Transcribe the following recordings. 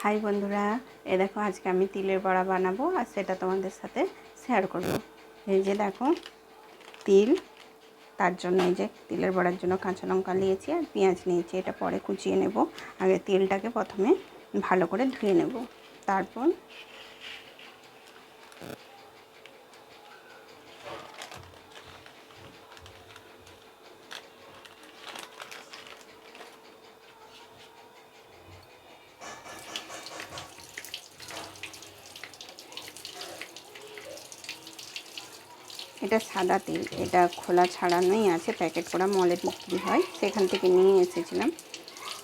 High বন্ধুরা, এ দেখো, আজকে আমি তিলের বড়া বানাবো আর সেটা তোমাদের সাথে শেয়ার করব। এই যে দেখো, তিল, তার জন্য এই যে তিলের বড়ার জন্য কাঁচা লঙ্কা নিয়েছি আর পেঁয়াজ নিয়েছি, এটা পরে কুচিয়ে নেব। আগে তিলটাকে প্রথমে ভালো করে ধুয়ে নেব। তারপর এটা সাদা তেল, এটা খোলা ছাড়ানোই আছে প্যাকেট করা মলে বিক্রি হয়, সেখান থেকে নিয়ে এসেছিলাম।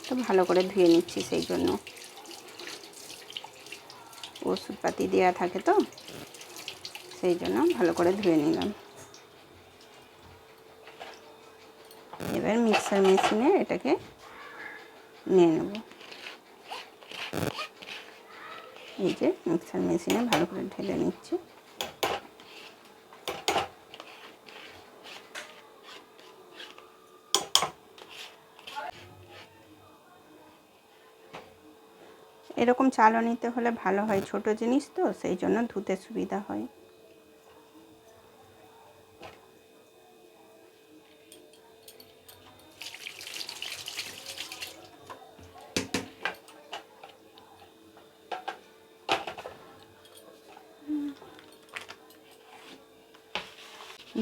তো ভালো করে ধুয়ে নিচ্ছি সেই জন্য। ওষুধপাতি দেওয়া থাকে তো, সেই জন্য ভালো করে ধুয়ে নিলাম। এবার মিক্সার মেশিনে এটাকে নিয়ে নেব। এই যে মিক্সার মেশিনে ভালো করে ঢেলে নিচ্ছি। এরকম চালনিতে হলে ভালো হয় ছোট জিনিস তো, সেই জন্য ধুতে সুবিধা হয়।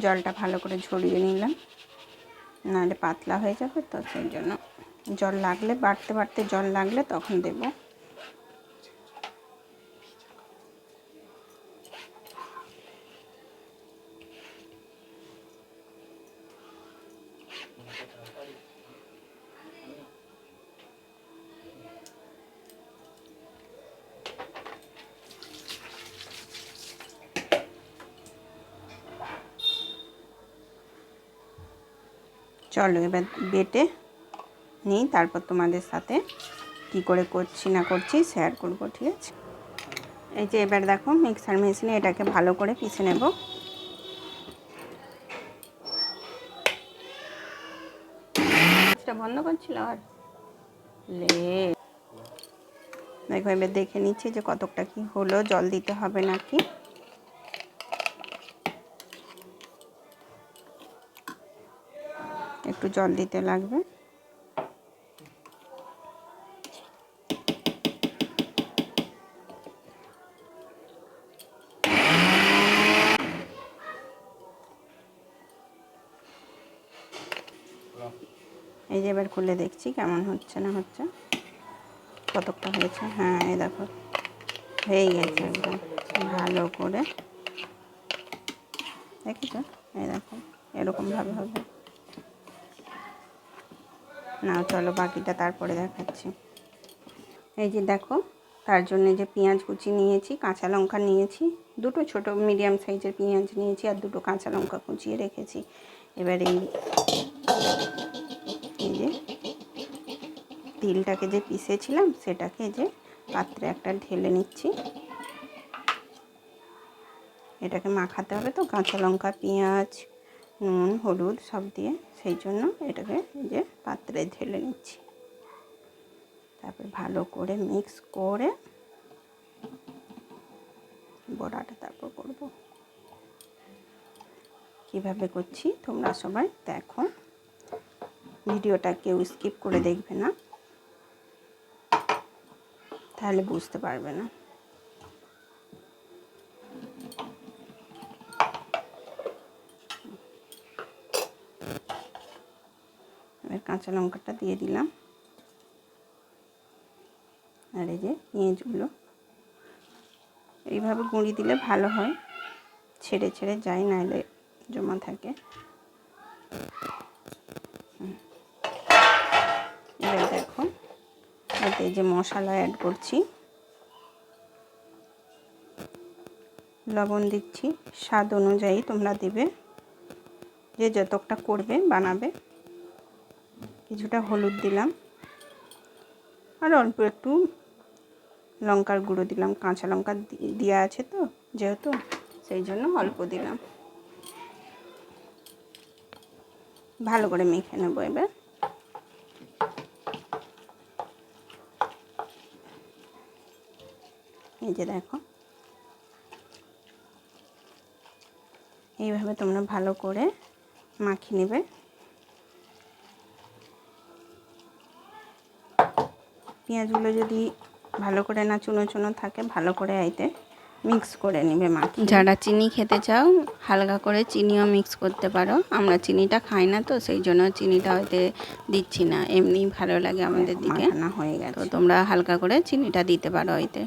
জলটা ভালো করে ঝরিয়ে নিলাম। নাহলে পাতলা হয়ে যাবে তো সেই জন্য। জল লাগলে, বাড়তে বাড়তে জল লাগলে তখন দেবো। চলো এবার বেটে নিই তারপর তোমাদের সাথে কি করে করছি না করছি শেয়ার করব ঠিক আছে? এই যে এবার দেখো মিক্সার মেশিনে এটাকে ভালো করে পিষে নেব। বন্ধ করছিল আর? লে। দেখো এবার দেখে নিচ্ছি যে কতকটা কি হলো জল দিতে হবে নাকি? জল দিতে লাগবে। এই যে এবার খুলে দেখছি কেমন হচ্ছে না হচ্ছে। কতকটা হয়েছে? হ্যাঁ এই দেখো। হয়ে গেছে একদম। ভালো করে। দেখেছ? এই দেখো। এরকমভাবে হবে। না চলো বাকিটা তারপরে দেখাচ্ছি। এই যে দেখো, তার জন্য যে পেঁয়াজ কুচি নিয়েছি, কাঁচা লঙ্কা নিয়েছি, দুটো ছোট মিডিয়াম সাইজের পেঁয়াজ নিয়েছি আর দুটো কাঁচা লঙ্কা কুচিয়ে রেখেছি। এবার এই যে তিলটাকে যে পিসেছিলাম সেটাকে যে পাত্রে একটা ঢেলে নিচ্ছি। এটাকে মাখাতে হবে তো, কাঁচা লঙ্কা, পেঁয়াজ নুন, হলুদ সব দিয়ে সেই জন্য এটাকে যে পাত্রে ঢেলে নিচ্ছি। তারপর ভালো করে মিক্স করে বড়াটা তারপর করব। কীভাবে করছি তোমরা সবাই দেখো। ভিডিওটা কেউ স্কিপ করে দেখবে না। তাহলে বুঝতে পারবে না এবার কাঁচা লঙ্কাটা দিয়ে দিলাম। আর এই যে পেঁয়াজগুলো। এইভাবে গুঁড়ি দিলে ভালো হয়। ছেড়ে ছেড়ে যায় নাহলে জমা থাকে। এবার দেখো, এতে যে মশলা অ্যাড করছি। লবণ দিচ্ছি, স্বাদ অনুযায়ী তোমরা দেবে। যে যতটা করবে, বানাবে। কিছুটা হলুদ দিলাম আর অল্প একটু লঙ্কার গুঁড়ো দিলাম, কাঁচা লঙ্কা দেওয়া আছে তো, যেহেতু সেই জন্য অল্প দিলাম। ভালো করে মেখে নেব এবার। এই যে দেখো। এইভাবে তোমরা ভালো করে মাখিয়ে নেবে। পেঁয়াজগুলো যদি ভালো করে না চুনো চুনো থাকে ভালো করে আইতে মিক্স করে নেবে মা যারা চিনি খেতে চাও হালকা করে চিনিও মিক্স করতে পারো। আমরা চিনিটা খাই না তো সেই জন্য চিনিটা হয়তো দিচ্ছি না। এমনি ভালো লাগে আমাদের দিকে। না হয়ে গেছে। তো তোমরা হালকা করে চিনিটা দিতে পারো হয়তো।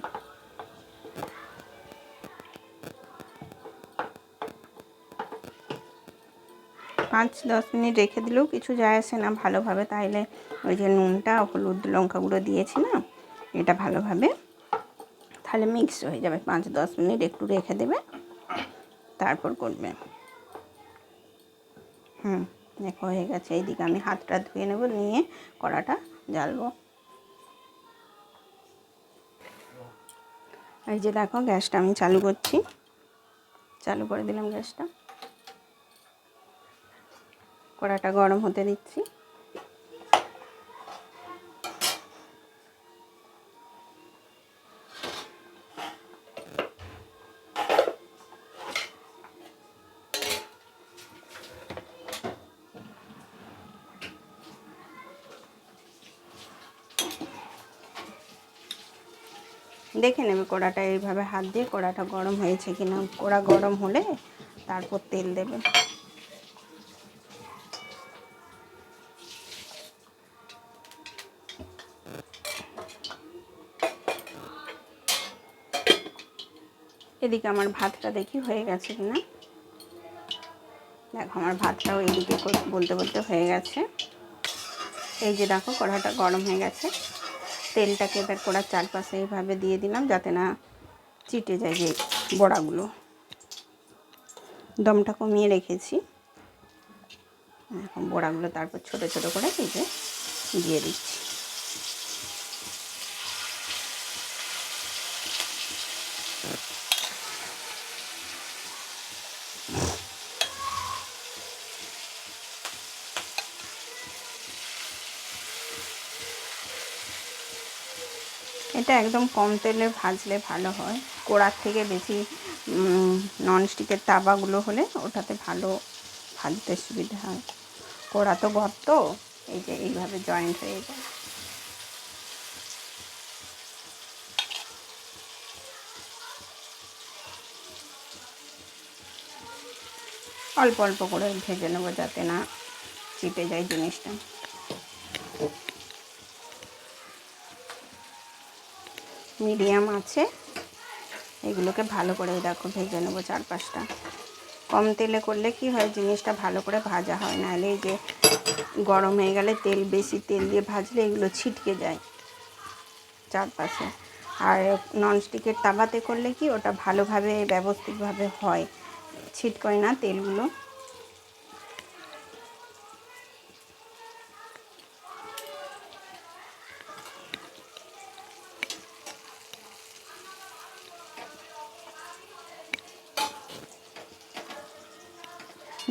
পাঁচ, দশ মিনিট রেখে দিলেও কিছু যায় আসে না ভালোভাবে। তাইলে ওই যে নুনটা, হলুদ লঙ্কা গুঁড়ো দিয়েছি না, এটা ভালোভাবে তাহলে মিক্স হয়ে যাবে। পাঁচ, দশ মিনিট একটু রেখে দেবে, তারপর করবে। হুম, দেখো হয়ে গেছে। এইদিকে আমি হাতটা ধুয়ে নেব, নিয়ে কড়াটা জ্বালবো। এই যে দেখো, গ্যাসটা আমি চালু করছি। চালু করে দিলাম গ্যাসটা। কড়াটা গরম হতে দিচ্ছি। দেখে নেবে কড়াটা এইভাবে হাত দিয়ে কড়াটা গরম হয়েছে কিনা। কড়া গরম হলে তারপর তেল দেবে। এদিকে আমার ভাতটা দেখি হয়ে গেছে কিনা। দেখো, আমার ভাতটাও এদিকে বলতে বলতে হয়ে গেছে। এই যে দেখো, কড়াটা গরম হয়ে গেছে। তেলটাকে এবার কড়ার চারপাশে এইভাবে দিয়ে দিলাম যাতে না চিটে যায় যে বড়াগুলো। দমটা কমিয়ে রেখেছি। এখন বড়াগুলো তারপর ছোট ছোট করে এই যে দিয়ে দিচ্ছি। এটা একদম কম তেলে ভাজলে ভালো হয়। কড়ার থেকে বেশি ননস্টিকের তাবাগুলো হলে ওটাতে ভালো ভাজতে সুবিধা হয়। কড়া তো গর্ত, এই যে এইভাবে জয়েন্ট হয়ে যায়। অল্প অল্প করে ভেজে নেব যাতে না চিপে যায় জিনিসটা। মিডিয়াম আছে। এগুলোকে ভালো করে দেখো, ভেজে নেব চার পাঁচটা কম তেলে করলে কি হয়, জিনিসটা ভালো করে ভাজা হয়, নাহলে এই যে গরম হয়ে গেলে তেল, বেশি তেল দিয়ে ভাজলে এগুলো ছিটকে যায় চারপাশে। আর ননস্টিকের তাওয়াতে করলে কি, ওটা ভালোভাবে ব্যবস্থিতভাবে হয়। ছিটকয় না তেলগুলো।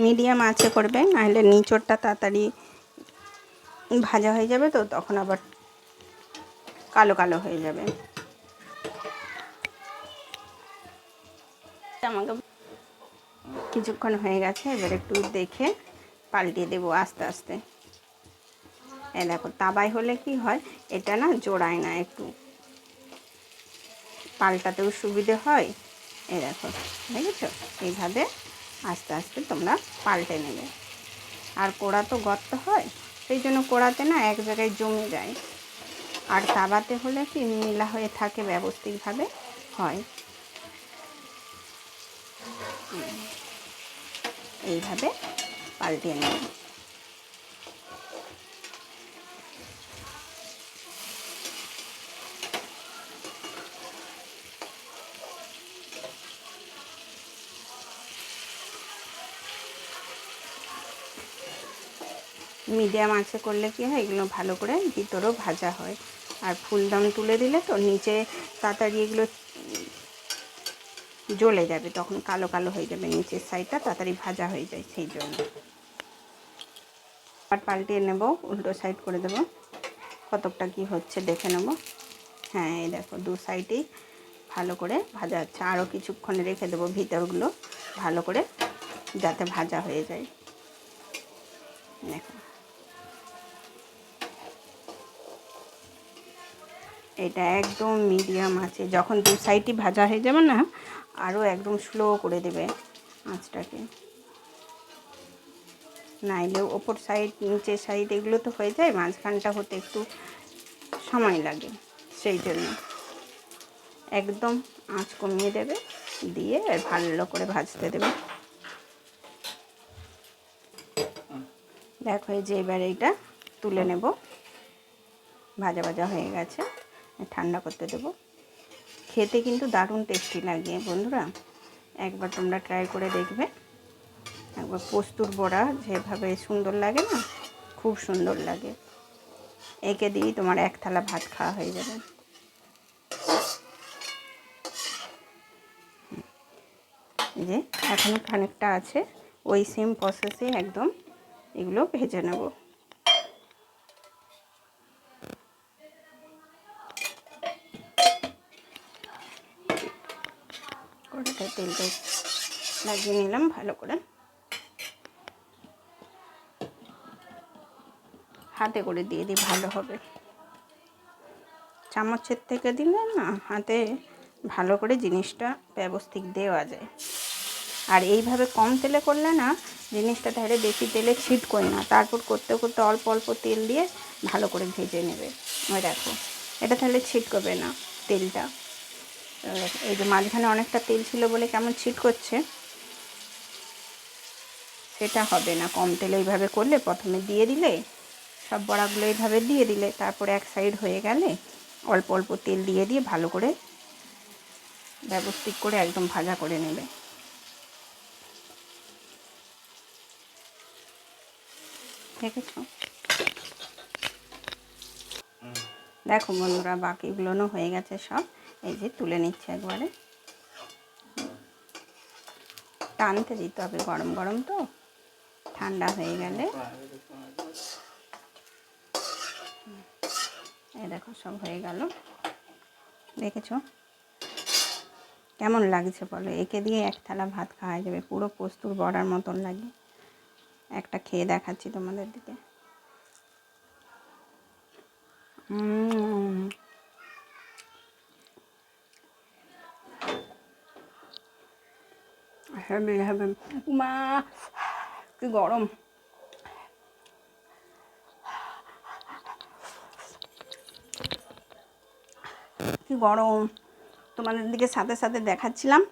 মিডিয়াম আঁচে করবে, নাহলে নিচরটা তাড়াতাড়ি ভাজা হয়ে যাবে তো, তখন আবার কালো কালো হয়ে যাবে। আমাকে কিছুক্ষণ হয়ে গেছে, এবার একটু দেখে পাল্টিয়ে দেবো আস্তে আস্তে। এ দেখো, তাবাই হলে কি হয়, এটা না জোড়ায় না, একটু পাল্টাতেও সুবিধে হয়। এ দেখো, দেখেছ? এইভাবে আস্তে আস্তে তোমরা পাল্টে নেবে। আর কোড়া তো গর্ত হয়, সেই জন্য কোড়াতে না এক জায়গায় জমে যায়। আর তাবাতে হলে কি, মিলা হয়ে থাকে ব্যবস্থিকভাবে হয়। এইভাবে পাল্টে নেবে। মিডিয়াম আঁচে করলে কি হয়? এগুলো ভালো করে ভিতরেও ভাজা হয়। আর ফুলদম তুলে দিলে তো নিচে তাড়াতাড়ি এগুলো জ্বলে যাবে, তখন কালো কালো হয়ে যাবে। নিচের সাইডটা তাড়াতাড়ি ভাজা হয়ে যায় সেই জন্য। আর পাল্টিয়ে নেব, উল্টো সাইড করে দেব। কতকটা কি হচ্ছে দেখে নেব। হ্যাঁ এই দেখো, দু সাইডেই ভালো করে ভাজা হচ্ছে। আরও কিছুক্ষণ রেখে দেবো ভিতরগুলো, ভালো করে যাতে ভাজা হয়ে যায়। দেখো এটা একদম মিডিয়াম আছে। যখন দু সাইডই ভাজা হয়ে যাবে না, আরও একদম স্লো করে দেবে আঁচটাকে। নাইলে ওপর সাইড, নিচের সাইড এগুলো তো হয়ে যায়, মাঝখানটা হতে একটু সময় লাগে সেই জন্য। একদম আঁচ কমিয়ে দেবে, দিয়ে ভালো করে ভাজতে দেবে। দেখো যে এবার এইটা তুলে নেব। ভাজা ভাজা হয়ে গেছে। ঠান্ডা করতে দেব। খেতে কিন্তু দারুণ টেস্টি লাগে বন্ধুরা। একবার তোমরা ট্রাই করে দেখবে। একবার পোস্তুর বড়া যেভাবে সুন্দর লাগে না, খুব সুন্দর লাগে। একে দিয়েই তোমার এক থালা ভাত খাওয়া হয়ে যাবে। যে এখনও খানিকটা আছে, ওই সেম প্রসেসে একদম এগুলো ভেজে নেব কড়াটায় তেলটা লাগিয়ে নিলাম ভালো করে। হাতে করে দিয়ে দিই, ভালো হবে। চামচের থেকে দিলে না হাতে ভালো করে জিনিসটা ব্যবস্থিত দেওয়া যায়। আর এইভাবে কম তেলে করলে না জিনিসটা তাহলে বেশি তেলে ছিট না। তারপর করতে করতে অল্প অল্প তেল দিয়ে ভালো করে ভেজে নেবে। ওই দেখো, এটা তাহলে ছিট করবে না তেলটা। এই যে মাঝখানে অনেকটা তেল ছিল বলে কেমন ছিট করছে সেটা হবে না। কম তেলে এইভাবে করলে প্রথমে দিয়ে দিলে, সব বড়াগুলো এইভাবে দিয়ে দিলে, তারপরে এক সাইড হয়ে গেলে অল্প অল্প তেল দিয়ে দিয়ে ভালো করে ব্যবস্থিত করে একদম ভাজা করে নেবে। দেখেছ? দেখো বন্ধুরা বাকিগুলোও হয়ে গেছে সব। এই যে তুলে নিচ্ছে একবারে। টানতে দিতে হবে, গরম গরম তো। ঠান্ডা হয়ে গেলে। এই দেখো সব হয়ে গেল। দেখেছ? কেমন লাগছে বলো? একে দিয়ে এক থালা ভাত খাওয়া যাবে। পুরো পোস্তুর বড়ার মতন লাগে। একটা খেয়ে দেখাচ্ছি তোমাদের দিকে। হেভি হেভি মা কি গরম? কি গরম? তোমাদের দিকে সাথে সাথে দেখাচ্ছিলাম।